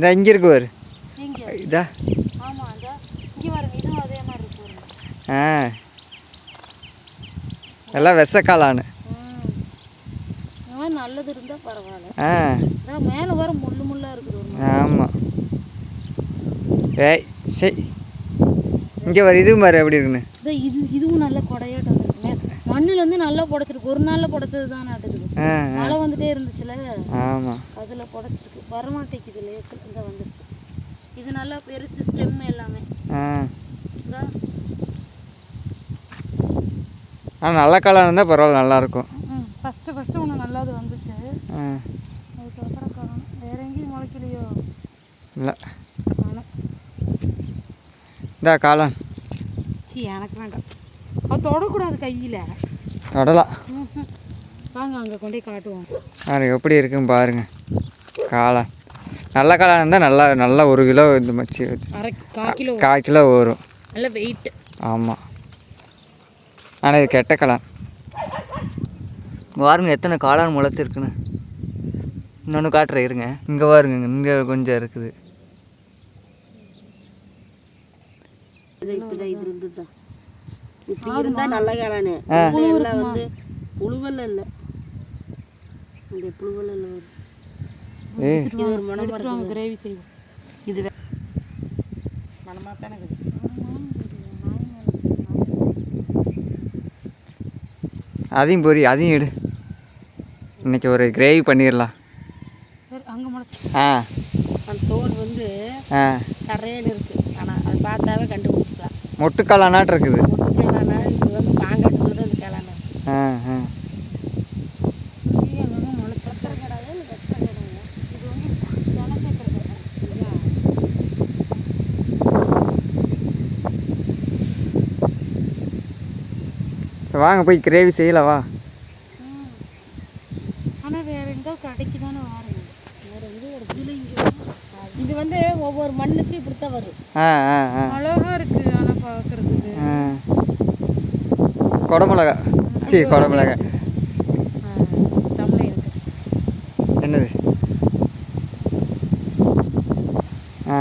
இந்த இங்கே இருக்கு எங்க இதா. ஆ. இந்த மாதிரி நல்லது இருந்தா பரவாயில்ல. ஆ. மேல வர முள்ளு முள்ளா இருக்குது ஒரு. ஆமாம் ஏய் சரி இங்கே பாரு இதுவும் பாரு எப்படி இருக்குன்னு. இதோ இது இதுவும் நல்ல கொடையாட்டம் மே- மண்ணுல இருந்து நல்லா புடைச்சிருக்கு. ஒரு நாள்ல புடைச்சது தான் நாட்டுக்குது. ஆ மழை வந்துட்டே இருந்துச்சுல. ஆமாம் அதுல புடைச்சிருக்கு வரமாட்டேங்குது லேசு இந்த வந்துருச்சு. இது நல்லா பெருசு ஸ்டெம் எல்லாமே. ஆனால் நல்ல காளான் இருந்தால் பரவாயில்ல நல்லாயிருக்கும் ம் ஃபஸ்ட்டு ஃபஸ்ட்டு ஒன்று நல்லாது வந்துச்சு. அதுக்கப்புறம் காணும். வேற எங்கேயும் முளைக்கலையோ? இல்லை. இந்தா காளான். சி எனக்கு வேண்டாம். அது தொடக்கூடாது கையில். தொடலாம். வாங்க அங்கே கொண்டு காட்டுவோம். பாருங்க எப்படி இருக்குன்னு பாருங்க. காளான் நல்ல காளான் இருந்தால் நல்லா நல்லா ஒரு கிலோ இந்த மச்சி அரை கால் கிலோ கால் கிலோ வரும். நல்ல வெயிட் ஆமாம் ஆனால் இது கெட்ட காளான் பாருங்க எத்தனை காளான் முளைச்சிருக்குன்னு. இன்னொன்று காட்டுறேன் இருங்க. இங்கே பாருங்க இங்கே கொஞ்சம் இருக்குது. இருந்தா நல்ல காளானு. வந்து புழுவல்ல இல்ல. இந்த புழுவல்ல. ஒரு கிரேவி செய்வோம். இது வே- மனமா தானே இருக்குது அதையும் பொரி அதையும் எடு. இன்னைக்கு ஒரு கிரேவி பண்ணிடலாம். சரி அங்கே முளைச்சி. ஆ. அந்த தோல் வந்து கரையில் இருக்கு. ஆனா அது பார்த்தாவே கண்டுபிடிச்சிக்கலாம். மொட்டு காளானாட்டு இருக்குது. வாங்க போய் கிரேவி செய்யலாம் வா. ஆனால் வேற எங்கோ கடைக்கு தானே வாரேன் வேற எங்கேயும் இருக்குது இது வந்து ஒவ்வொரு மண்ணுக்கு இப்படித்தான் வரும். அழகாக இருக்குது ஆனால் பார்க்குறதுக்கு கொடமிளகா. சரி கொடமிளகா. என்னது? ஆ.